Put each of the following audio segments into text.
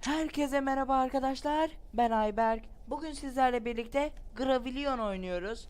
Herkese merhaba arkadaşlar. Ben Ayberk. Bugün sizlerle birlikte Gravilion oynuyoruz.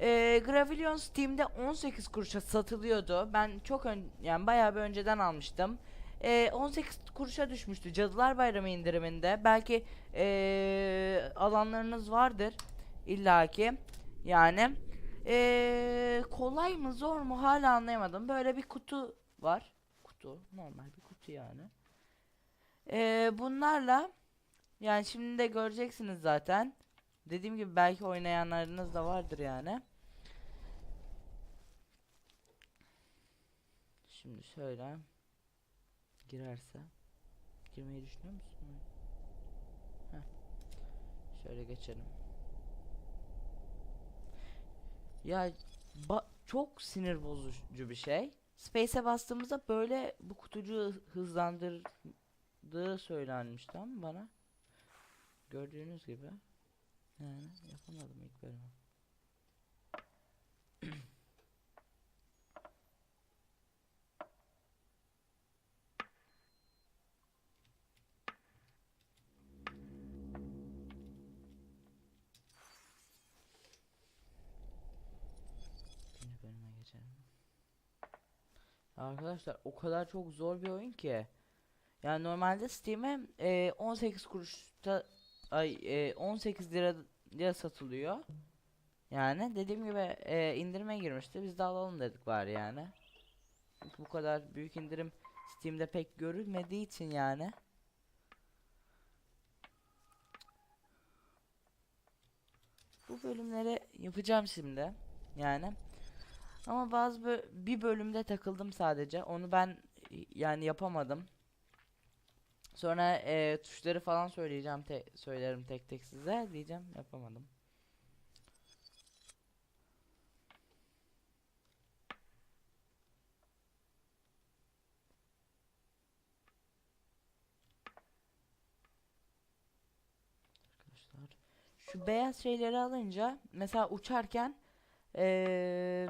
Ee, Gravilion Steam'de 18 kuruşa satılıyordu. Ben çok ön, yani bayağı bir önceden almıştım. Ee, 18 kuruşa düşmüştü Cadılar Bayramı indiriminde. Belki ee, alanlarınız vardır illaki. Yani ee, kolay mı zor mu hala anlayamadım. Böyle bir kutu var. Kutu normal bir kutu yani. Ee, bunlarla yani şimdi de göreceksiniz zaten. Dediğim gibi belki oynayanlarınız da vardır yani. Şimdi şöyle girerse girmeyi düşünüyor musun? Heh. Şöyle geçelim. Ya çok sinir bozucu bir şey. Space'e bastığımızda böyle bu kutucuğu hızlandırdığı söylenmişti ama bana. Gördüğünüz gibi. Yani yapamadım ilk bölümü. Arkadaşlar o kadar çok zor bir oyun ki. Yani normalde Steam'e e, 18 kuruşta ay e, 18 lira lira satılıyor. Yani dediğim gibi e, indirime girmişti. Biz de alalım dedik var yani. Çünkü bu kadar büyük indirim Steam'de pek görülmediği için yani. Bu bölümleri yapacağım şimdi. Yani. Ama bazı bir bölümde takıldım sadece. Onu ben yani yapamadım. Sonra e, tuşları falan söyleyeceğim te söylerim tek tek size diyeceğim yapamadım. Arkadaşlar şu beyaz şeyleri alınca mesela uçarken eee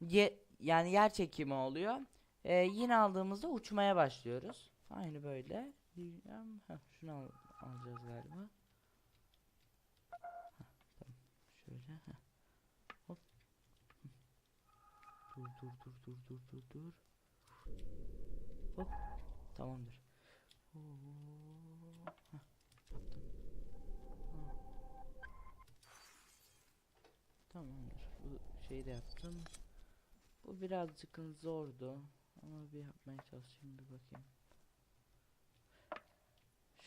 ye yani yer çekimi oluyor. Ee, yine aldığımızda uçmaya başlıyoruz. Aynı böyle. Diyeceğim. Heh, şunu al alacağız galiba. Heh, tamam. Şöyle. heh. Hop. Dur dur dur dur dur dur dur. Hop. Tamamdır. Oo. Tamamdır. Bu şeyi de yaptım. Bu birazcık zordu. Ama bir yapmaya çalışayım bir bakayım.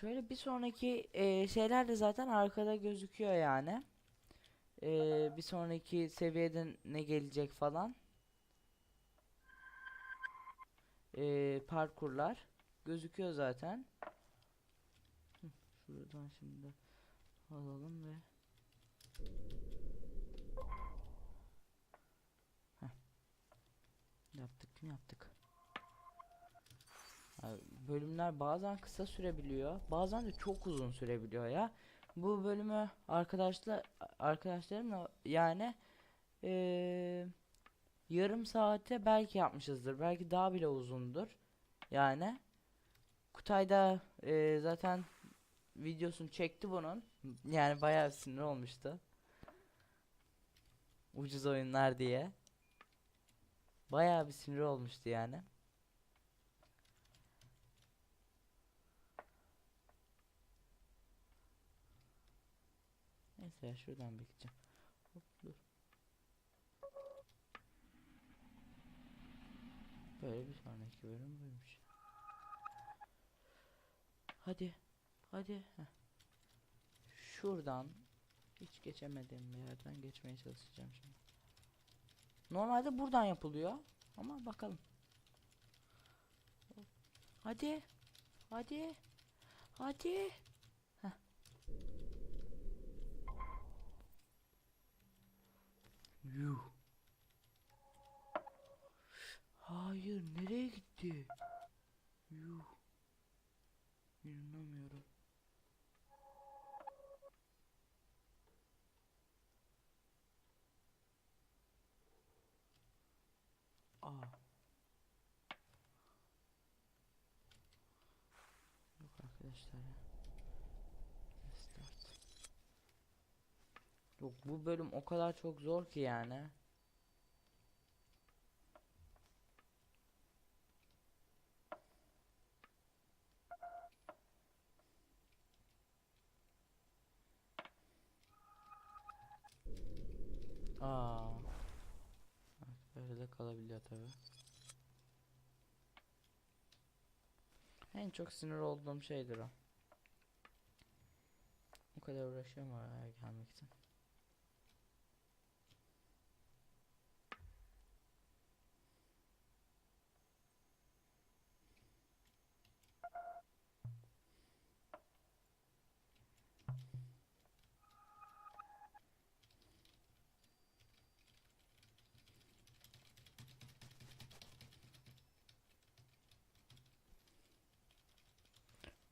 Şöyle bir sonraki e, şeyler de zaten arkada gözüküyor yani. E, bir sonraki seviyede ne gelecek falan. E, parkurlar gözüküyor zaten. Şuradan şimdi alalım ve Yaptık mı yaptık. Abi, bölümler bazen kısa sürebiliyor. Bazen de çok uzun sürebiliyor ya. Bu bölümü arkadaşlar arkadaşlarımla yani eee, yarım saate belki yapmışızdır. Belki daha bile uzundur. Yani Kutay'da eee, zaten videosunu çekti bunun. Yani bayağı sinir olmuştu. Ucuz oyunlar diye. Bayağı bir sinir olmuştu yani. Neyse ya şuradan bakacağım. Hop dur. Böyle bir sonraki bölüm buymuş. Hadi. Hadi. Heh. Şuradan hiç geçemediğim bir yerden geçmeye çalışacağım şimdi. Normalde buradan yapılıyor. Ama bakalım. Hadi. Hadi. Hadi. Yuh. Hayır, nereye gitti? Yuh. İnanamıyorum. Aa. arkadaşlar ya. Restart. Yok bu bölüm o kadar çok zor ki yani. Aa. Böyle de kalabiliyor tabi. En çok sinir olduğum şeydir o. O kadar uğraşıyorum oraya gelmek için.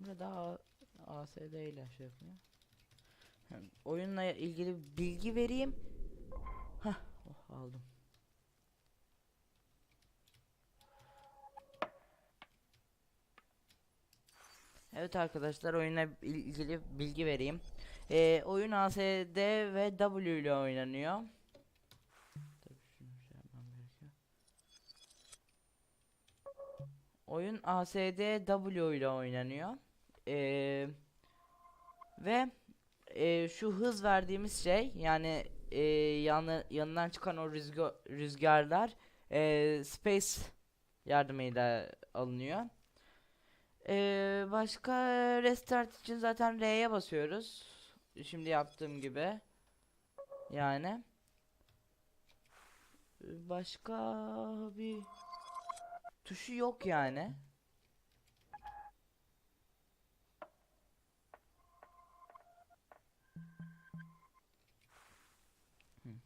Burada ASD ile şey yapıyor. Hem Oyunla ilgili bilgi vereyim. Hah, oh, aldım. Evet arkadaşlar oyuna ilgili bilgi vereyim. Ee, oyun ASD ve W ile oynanıyor. Şey. Oyun ASD W ile oynanıyor. Ee, ve e, şu hız verdiğimiz şey yani e, yanı, yanından çıkan o rüzgar, rüzgarlar e, space yardımıyla alınıyor. Ee, başka restart için zaten R'ye basıyoruz. Şimdi yaptığım gibi. Yani. Başka bir tuşu yok yani.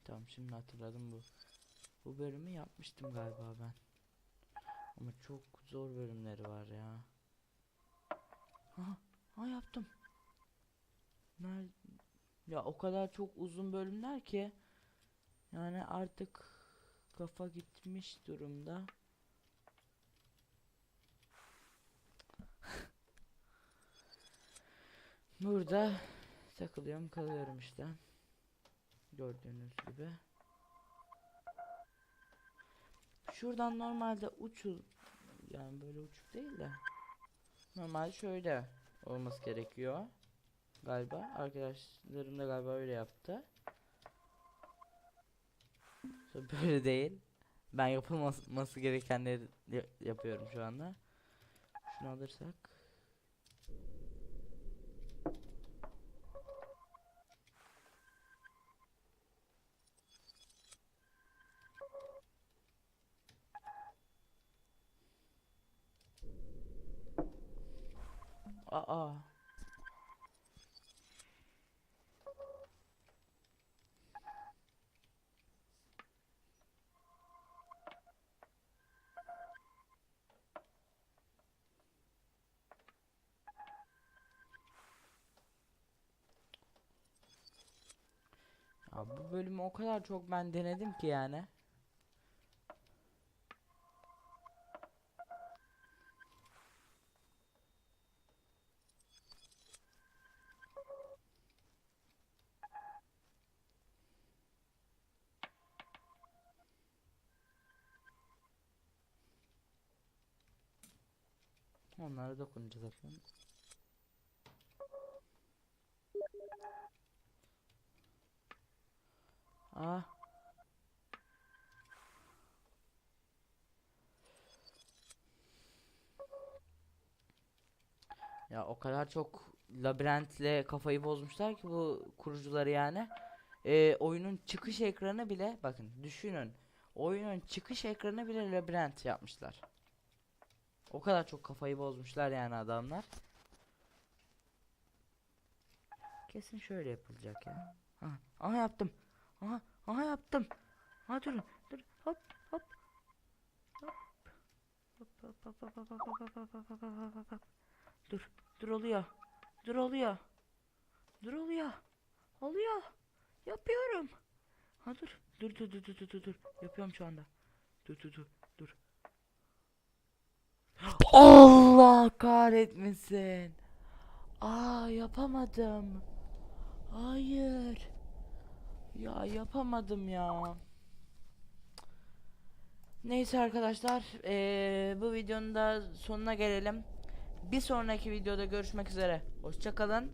Tamam şimdi hatırladım bu. Bu bölümü yapmıştım galiba ben. Ama çok zor bölümleri var ya. Ha, ha yaptım. Nerede? Ya o kadar çok uzun bölümler ki yani artık kafa gitmiş durumda. Burada takılıyorum kalıyorum işte. Gördüğünüz gibi. Şuradan normalde uçul yani böyle uçuk değil de normal şöyle olması gerekiyor. Galiba arkadaşlarım da galiba öyle yaptı. Böyle değil. Ben yapılması gerekenleri ya- yapıyorum şu anda. Şunu alırsak. Aa. Ya bu bölümü o kadar çok ben denedim ki yani. Onlara dokunacağız efendim. Ah. Ya o kadar çok labirentle kafayı bozmuşlar ki bu kurucuları yani. Ee, oyunun çıkış ekranı bile bakın düşünün. Oyunun çıkış ekranı bile labirent yapmışlar. O kadar çok kafayı bozmuşlar yani adamlar. Kesin şöyle yapılacak ya. Aha, aha yaptım. Aha, aha yaptım. Ha durun. Dur. Hop hop. Dur. Dur oluyor. Dur oluyor. Dur oluyor. Oluyor. Yapıyorum. Ha dur. Dur dur dur dur dur dur. Yapıyorum şu anda. Dur dur dur. Allah kahretmesin. Aa yapamadım. Hayır. Ya yapamadım ya. Neyse arkadaşlar, eee, bu videonun da sonuna gelelim. Bir sonraki videoda görüşmek üzere. Hoşça kalın.